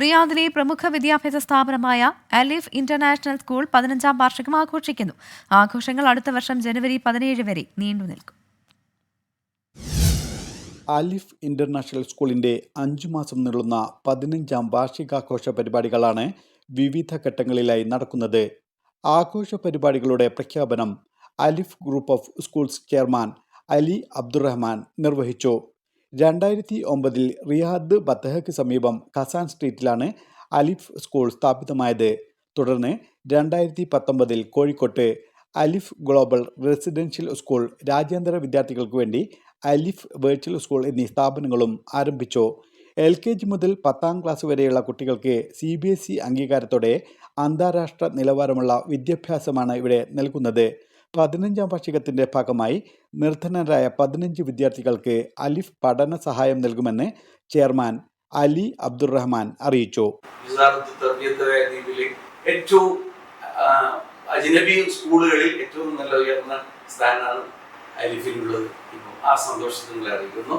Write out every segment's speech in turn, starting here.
റിയാദിലെ പ്രമുഖ വിദ്യാഭ്യാസ സ്ഥാപനമായ അലിഫ് ഇന്റർനാഷണൽ സ്കൂൾ പതിനഞ്ചാം വാർഷികം ആഘോഷിക്കുന്നു. ആഘോഷങ്ങൾ അടുത്ത വർഷം ജനുവരി പതിനേഴ് വരെ നീണ്ടു നിൽക്കും. അലിഫ് ഇന്റർനാഷണൽ സ്കൂളിന്റെ അഞ്ചു മാസം നീളുന്ന പതിനഞ്ചാം വാർഷികാഘോഷ പരിപാടികളാണ് വിവിധ ഘട്ടങ്ങളിലായി നടക്കുന്നത്. ആഘോഷ പരിപാടികളുടെ പ്രഖ്യാപനം Alif group of schools chairman Ali Abdurahman നിർവഹിച്ചു. രണ്ടായിരത്തി ഒമ്പതിൽ റിയാദ് ബത്തഹയ്ക്ക് സമീപം ഖസാൻ സ്ട്രീറ്റിലാണ് അലിഫ് സ്കൂൾ സ്ഥാപിതമായത്. തുടർന്ന് രണ്ടായിരത്തി പത്തൊമ്പതിൽ കോഴിക്കോട്ട് അലിഫ് ഗ്ലോബൽ റെസിഡൻഷ്യൽ സ്കൂൾ രാജ്യാന്തര വിദ്യാർത്ഥികൾക്ക് വേണ്ടി അലിഫ് വെർച്വൽ സ്കൂൾ എന്നീ സ്ഥാപനങ്ങളും ആരംഭിച്ചു. എൽ കെ ജി മുതൽ പത്താം ക്ലാസ് വരെയുള്ള കുട്ടികൾക്ക് സി ബി എസ് ഇ അംഗീകാരത്തോടെ അന്താരാഷ്ട്ര നിലവാരമുള്ള വിദ്യാഭ്യാസമാണ് ഇവിടെ നൽകുന്നത്. പതിനഞ്ചാം വാർഷികത്തിന്റെ ഭാഗമായി നിർധനരായ പതിനഞ്ച് വിദ്യാർത്ഥികൾക്ക് അലിഫ് പഠന സഹായം നൽകുമെന്ന് ചെയർമാൻ അലി അബ്ദുറഹ്മാൻ അറിയിച്ചു. ഏറ്റവും അജ്നബി സ്കൂളുകളിൽ ഏറ്റവും നല്ല ഉയർന്ന സ്ഥാനമാണ് അലിഫിനുള്ളത്. ഇപ്പോൾ ആ സന്തോഷത്തിൽ അറിയിക്കുന്നു.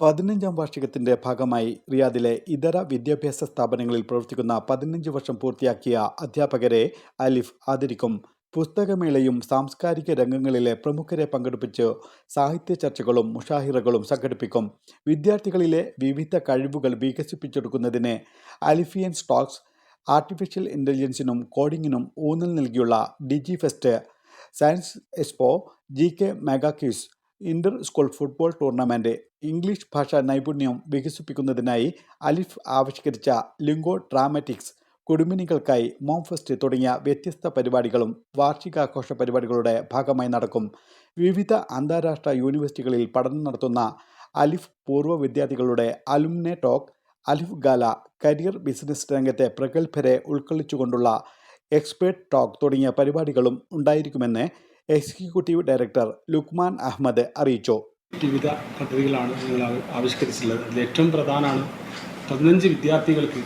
പതിനഞ്ചാം വാർഷികത്തിന്റെ ഭാഗമായി റിയാദിലെ ഇതര വിദ്യാഭ്യാസ സ്ഥാപനങ്ങളിൽ പ്രവർത്തിക്കുന്ന പതിനഞ്ച് വർഷം പൂർത്തിയാക്കിയ അധ്യാപകരെ അലിഫ് ആദരിക്കും. പുസ്തകമേളയും സാംസ്കാരിക രംഗങ്ങളിലെ പ്രമുഖരെ പങ്കെടുപ്പിച്ച് സാഹിത്യ ചർച്ചകളും മുഷാഹിറകളും സംഘടിപ്പിക്കും. വിദ്യാർത്ഥികളിലെ വിവിധ കഴിവുകൾ വികസിപ്പിച്ചെടുക്കുന്നതിന് അലിഫിയൻ സ്റ്റോക്സ് ആർട്ടിഫിഷ്യൽ ഇന്റലിജൻസിനും കോഡിങ്ങിനും ഊന്നൽ നൽകിയുള്ള digi fest science expo G K mega quiz inter school football tournament English ഭാഷാ നൈപുണ്യം വികസിപ്പിക്കുന്നതിനായി അലിഫ് ആവിഷ്കരിച്ച ലിംഗോ ഡ്രാമാറ്റിക്സ് കുടുംബിനികൾക്കായി മോം ഫെസ്റ്റ് തുടങ്ങിയ വ്യത്യസ്ത പരിപാടികളും വാർഷികാഘോഷ പരിപാടികളുടെ ഭാഗമായി നടക്കും. വിവിധ അന്താരാഷ്ട്ര യൂണിവേഴ്സിറ്റികളിൽ പഠനം നടത്തുന്ന അലിഫ് പൂർവ വിദ്യാർത്ഥികളുടെ alumni talk Alif gala career business രംഗത്തെ പ്രഗത്ഭരെ ഉൾക്കൊള്ളിച്ചുകൊണ്ടുള്ള എക്സ്പേർട്ട് ടോക്ക് തുടങ്ങിയ പരിപാടികളും ഉണ്ടായിരിക്കുമെന്ന് എക്സിക്യൂട്ടീവ് ഡയറക്ടർ ലുക്മാൻ അഹമ്മദ് അറിയിച്ചു. വിവിധ പദ്ധതികളാണ് ആവിഷ്കരിച്ചിട്ടുള്ളത്. അതിൽ ഏറ്റവും പ്രധാനമാണ് പതിനഞ്ച് വിദ്യാർത്ഥികൾക്ക്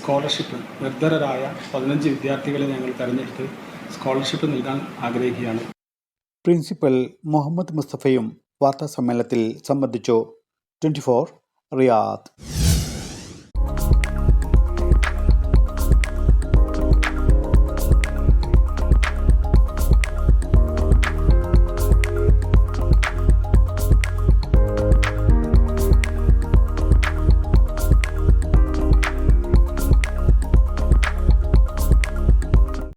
സ്കോളർഷിപ്പ് നിർധരരായ പതിനഞ്ച് വിദ്യാർത്ഥികളെ ഞങ്ങൾ തെരഞ്ഞെടുത്ത് സ്കോളർഷിപ്പ് നൽകാൻ ആഗ്രഹിക്കുകയാണ്. പ്രിൻസിപ്പൽ മുഹമ്മദ് മുസ്തഫയും വാർത്താ സമ്മേളനത്തിൽ സംബന്ധിച്ചു. Twenty four Riyadh.